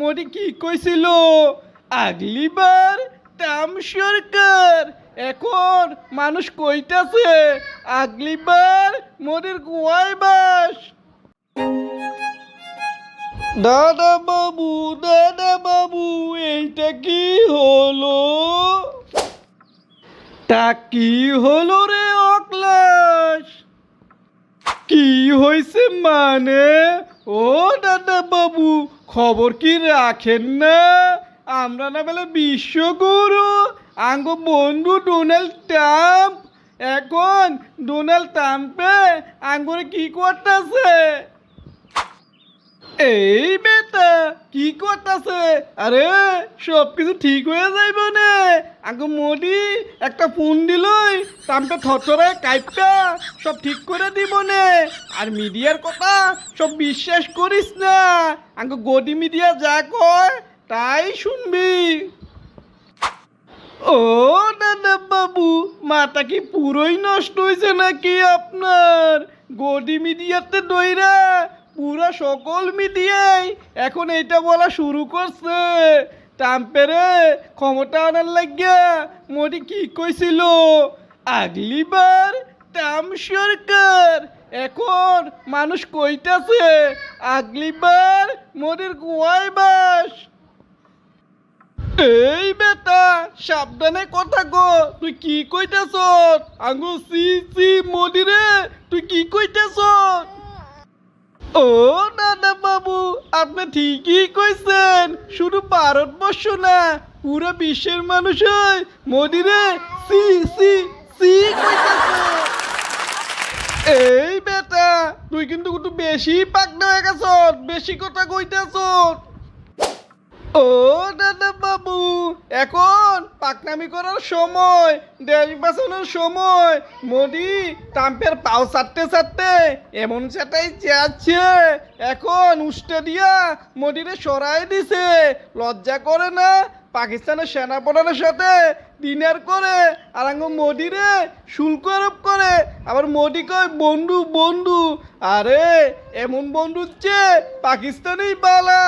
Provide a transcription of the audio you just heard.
মোদি কি কইছিল? আগলিবার টাম সরকার। এখন মানুষ কইতাছে, আগলিবার মোদির গোয়ায় বাস। দাদা বাবু দাদা বাবু এইটা কি হলো? তা কি হলো রে অক্লাস কি হয়েছে মানে? ও দাদা বাবু খবর কি রাখেন না? আমরা না বলে বিশ্বগুরু। আঙ্গ বন্ধু ডোনাল্ড ট্রাম্প। এখন ডোনাল্ড ট্রাম্পে আঙ্গুরে কি করতেছে? এই কি করতেছে? আরে সব কিছু ঠিক হয়ে যাইব না। আগে মোদি একটা ফোন দিলই তামটা থরথরায় কাইপটা সব ঠিক করে দিব নে। আর মিডিয়ার কথা সব বিশ্বাস করিস না। আগে গদি মিডিয়া যা কয়, তাই শুনবি। ও দাদা বাবু, মাথা কি পুরোই নষ্ট হয়েছে নাকি আপনার? গদি মিডিয়াতে দইরা পুরো সকল মিডিয়াই এখন এইটা বলা শুরু করছে। টাম্পেরে ক্ষমতা আনার লাগিয়া মোদি কি কইছিল? আগলিবার টাম সরকার। এখন মানুষ কইতাছে, আগলিবার মোদির গোয়ায় বাস। এই বেটা, সাবধানে কথা গো তুই কি কইতেছ আঙ্গু সি সি মোদি রে তুই কি কইতেছ ও দাদা বাবু, আপনি ঠিকই কইছেন। শুধু ভারতবর্ষ না, পুরো বিশ্বের মানুষ মোদি রে সি সি সি কইতেছে। এই বেটা, তুই কিন্তু একটু বেশি পাকনা হয়ে গেছ বেশি কথা কইতেছ ও দাদা বাবু, এখন পাকনামি করার সময়, দেশ বাঁচানোর সময়, মোদি ট্রাম্পের পাও চাটতে চাটতে এমন সেটাই চেয়াচ্ছে এখন উষ্টে দিয়া মোদিরে সরাই দিছে। লজ্জা করে না পাকিস্তানের সেনাপ্রধানের সাথে ডিনার করে, আর আঙ্গ মোদিরে শুল্ক আরোপ করে। আবার মোদি কয়, বন্ধু বন্ধু, আরে, এমন বন্ধু যে পাকিস্তানেই বালা।